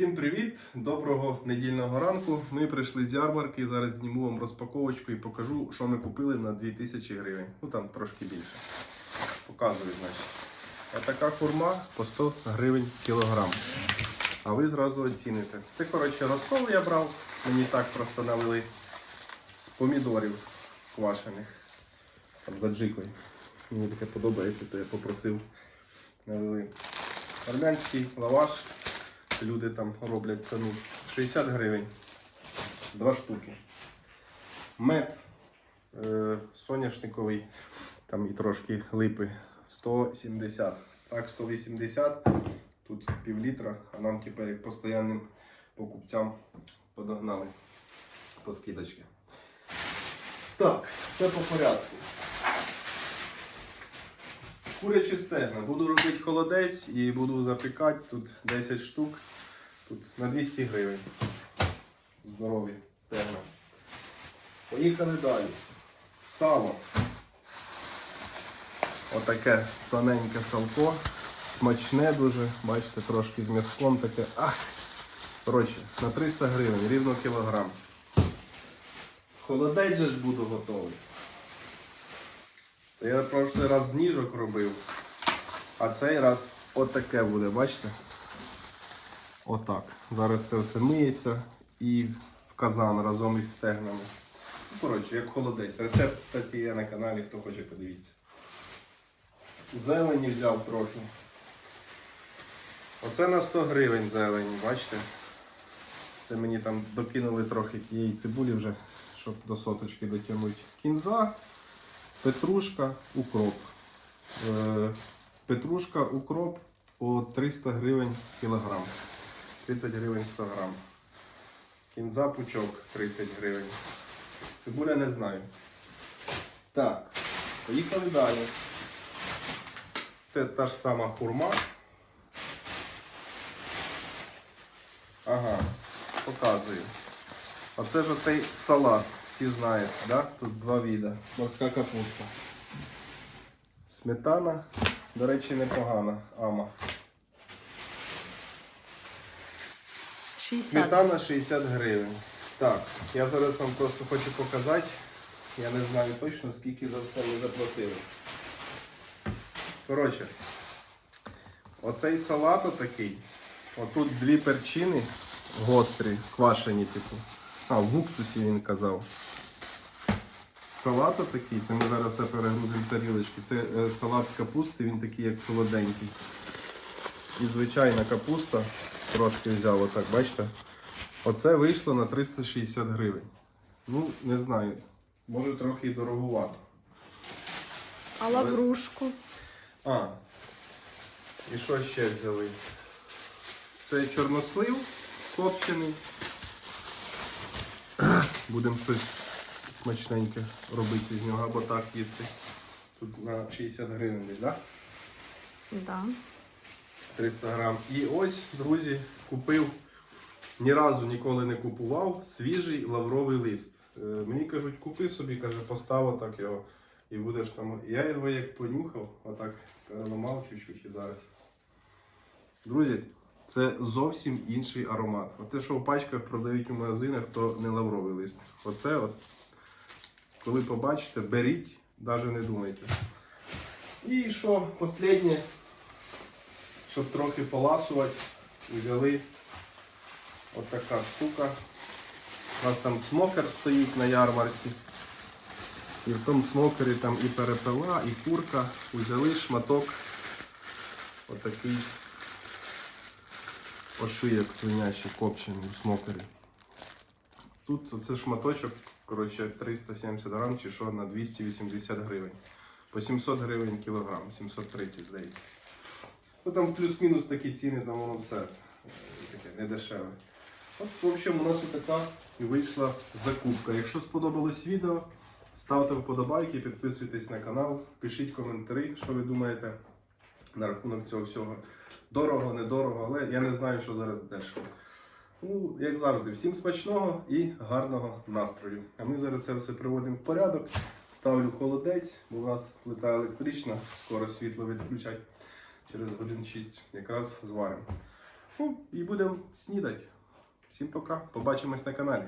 Всім привіт! Доброго недільного ранку. Ми прийшли з ярмарки. Зараз зніму вам розпаковочку і покажу, що ми купили на 2000 гривень. Ну там трошки більше. Показую, значить. Отака хурма по 100 гривень кілограм. А ви зразу оціните. Це, коротше, розсол я брав. Мені так просто навели з помідорів квашених. Там за джикою. Мені таке подобається, то я попросив. Навели. Армянський лаваш. Люди там роблять ціну 60 гривень. Два штуки. Мед е, соняшниковий, там і трошки липи 170. Так, 180. Тут пів літра, а нам тепер як постійним покупцям подогнали по скидочки. Так, все по порядку. Курячі стегна. Буду робити холодець і буду запікати. Тут 10 штук. Тут на 200 гривень. Здорові стегна. Поїхали далі. Сало. Отаке тоненьке салко. Смачне дуже. Бачите, трошки з м'язком таке. Ах! Коротше, на 300 гривень, рівно кілограм. Холодець же ж буду готовий. Я прошлий раз з ніжок робив, а цей раз отаке буде, бачите? Отак. Зараз це все миється і в казан разом із стегнами. Ну, Коротше, як холодець. Рецепт, кстати, є на каналі, хто хоче подивіться. Зелені взяв трохи. Оце на 100 гривень зелені, бачите? Це мені там докинули трохи тієї цибулі вже, щоб до соточки дотягнути. Кінза, петрушка, укроп. Е, Петрушка, укроп по 300 гривень кілограм. 30 гривень 100 грам. Кінза пучок 30 гривень. Цибуля не знаю. Так, поїхали далі. Це та ж сама хурма. Ага, показую. Оце ж оцей салат, всі знають, да? тут два віда. Морська капуста. Сметана, до речі, непогана. Ама. 60. Сметана 60 гривень. Так, я зараз вам просто хочу показати. Я не знаю точно, скільки за все ми заплатили. Коротше, оцей салат отакий. Отут дві перчини гострі, квашені, типу. А, в уксусі він казав. Салат отакий, це ми зараз все перегрузимо тарілочки. Це е, салат з капусти, він такий як солоденький. І звичайна капуста, трошки взяв отак, бачите? Оце вийшло на 360 гривень. Ну, не знаю, може трохи і дороговато. А лаврушку? А, і що ще взяли? Це чорнослив копчений. Будемо щось смачненьке робити з нього або так їсти. Тут на 60 гривень, десь, так? Да. 300 грам. І ось, друзі, купив, ні разу ніколи не купував свіжий лавровий лист. Е, мені кажуть, купи собі, каже, постав отак його і будеш там. Я його як понюхав, отак переламав чуть-чуть і зараз. Друзі, це зовсім інший аромат. От те, що в пачках продають у магазинах, то не лавровий лист. Оце от, коли побачите, беріть, навіть не думайте. І що, останнє, щоб трохи поласувати, взяли от штука. У нас там смокер стоїть на ярмарці. І в тому смокері там і перепела, і курка. Взяли шматок отакий ошийок свинячий копчений у смокері. Тут оце шматочок, коротше, 370 грам чи що на 280 гривень. По 700 гривень кілограм, 730 здається. Ну там плюс-мінус такі ціни, там воно все е, таке недешеве. От, в общем, у нас така і вийшла закупка. Якщо сподобалось відео, ставте вподобайки, підписуйтесь на канал, пишіть коментарі, що ви думаєте на рахунок цього всього. Дорого, недорого, але я не знаю, що зараз дешево. Ну, як завжди, всім смачного і гарного настрою. А ми зараз це все приводимо в порядок. Ставлю холодець, бо у нас плита електрична, скоро світло відключать через годин 6. Якраз зваримо. Ну, і будемо снідати. Всім пока. Побачимось на каналі.